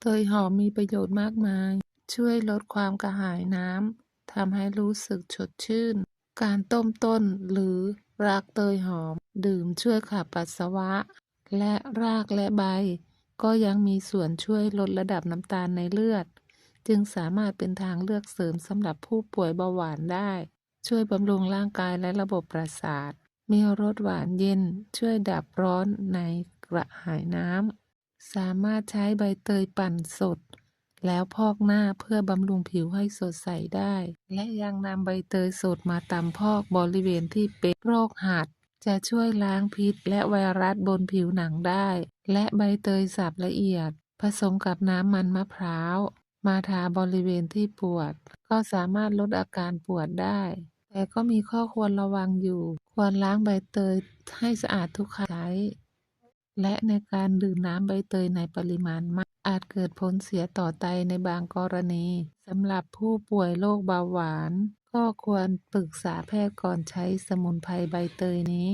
เตยหอมมีประโยชน์มากมาย ช่วยลดความกระหายน้ำทำให้รู้สึกสดชื่น การต้มต้นหรือรากเตยหอม ดื่มช่วยขับปัสสาวะ และรากและใบ ก็ยังมีส่วนช่วยลดระดับน้ำตาลในเลือด จึงสามารถเป็นทางเลือกเสริมสำหรับผู้ป่วยเบาหวานได้ ช่วยบำรุงร่างกายและระบบประสาท มีรสหวานเย็น ช่วยดับร้อนในกระหายน้ำ สามารถใช้ใบเตยปั่นสด แล้วพอกหน้าเพื่อบำรุงผิวให้สดใสได้ และยังนำใบเตยสดมาตำพอกบริเวณที่เป็นโรคหัด จะช่วยล้างพิษและไวรัสบนผิวหนังได้ และใบเตยสับละเอียด ผสมกับน้ำมันมะพร้าว มาทาบริเวณที่ปวด ก็สามารถลดอาการปวดได้ แต่ก็มีข้อควรระวังอยู่ ควรล้างใบเตยให้สะอาดทุกครั้ง และในการดื่มน้ำใบเตยในปริมาณมาก อาจเกิดผลเสียต่อไตในบางกรณีสำหรับผู้ป่วยโรคเบาหวาน ก็ควรปรึกษาแพทย์ก่อนใช้สมุนไพรใบเตยนี้